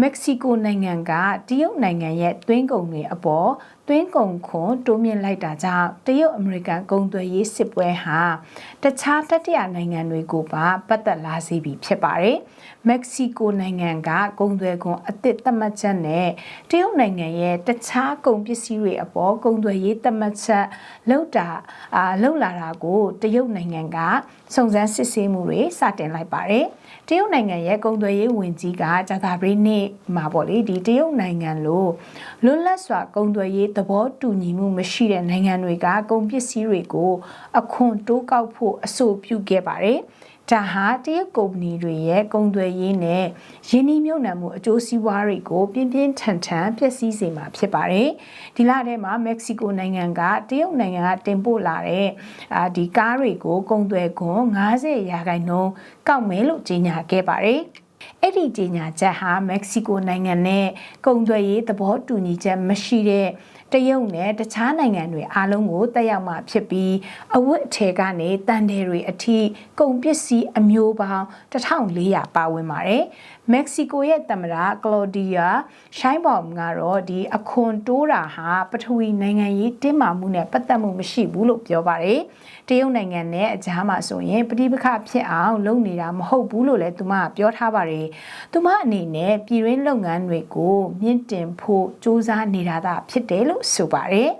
မက္ကဆီကိုနိုင်ငံကတရုတ်နိုင်ငံရဲ့သွင်းကုန်တွေအပေါ် သွင်းကုန်ခွန်တိုးမြင့်လိုက်တာကြောင့်တရုတ်အမေရိကန်ကုန်သွယ်ရေးစစ်ပွဲဟာတခြားတတိယနိုင်ငံတွေကိုပါပတ်သက်လာစေပြီဖြစ်ပါတယ်။မက္ကဆီကိုနိုင်ငံကကုန်သွယ်ခွန်အသစ်သတ်မှတ်ချက်နဲ့တရုတ်နိုင်ငံရဲ့တခြားကုန်ပစ္စည်းတွေအပေါ်ကုန်သွယ်ရေးသတ်မှတ်ချက်လောက်တာအာလောက်လာတာကိုတရုတ်နိုင်ငံကစုံစမ်းစစ်ဆေးမှုတွေစတင်လိုက်ပါတယ်။တရုတ်နိုင်ငံရဲ့ကုန်သွယ်ရေးဝန်ကြီးကဂျာတာဘရီနေ့မှာပေါ့လေဒီတရုတ်နိုင်ငံလိုလွတ်လပ်စွာကုန်သွယ်ရေးသဘောတူညီမှုမရှိတဲ့နိုင်ငံတွေကကုန်ပစ္စည်းတွေကိုအခွန်တိုးကောက်ဖို့အဆိုပြုခဲ့ပါတယ်။ဒါဟာတရုတ်ကုမ္ပဏီတွေရဲ့ကုန်သွယ်ရေးနဲ့ယင်းနှိမ့်မြုပ်နှံမှုအကျိုးစီးပွားတွေကိုပြင်းပြင်းထန်ထန်ဖျက်ဆီးစေမှာဖြစ်ပါတယ်။ဒီလထဲမှာမက္ကဆီကိုနိုင်ငံကတရုတ်နိုင်ငံကတင်ပို့လာတဲ့အာဒီကားတွေကိုကုန်သွယ်ခွန်90ရာခိုင်နှုန်းကောက်မယ်လို့ကြေညာခဲ့ပါတယ်။ အဲ့ဒီကြေညာချက်ဟာမက္ကဆီကိုနိုင်ငံနဲ့ကုန်သွယ်ရေးသဘောတူညီချက်မရှိတဲ့တရုတ်နဲ့တခြားနိုင်ငံတွေအားလုံးကိုတက်ရောက်မှာဖြစ်ပြီးအဝတ်အထည်ကနေတန်တယ်တွေအထိကုန်ပစ္စည်းအမျိုးပေါင်း1400ပါဝင်ပါတယ်။မက္ကဆီကိုရဲ့သမ္မတကလော်ဒီယာရှိုင်းဘောင်ကတော့ဒီအခွန်တိုးတာဟာပထဝီနိုင်ငံရေးတင်းမာမှုနဲ့ပတ်သက်မှုမရှိဘူးလို့ပြောပါတယ်။တရုတ်နိုင်ငံနဲ့အကြားမှာဆိုရင်ပဋိပက္ခဖြစ်အောင်လုပ်နေတာမဟုတ်ဘူးလို့လည်းသူမကပြောထားပါတယ်။သူမအနေနဲ့ပြည်ရင်းလုပ်ငန်းတွေကိုမြင့်တင်ဖို့စ조사နေတာသာဖြစ်တယ်လို့ဆိုပါတယ်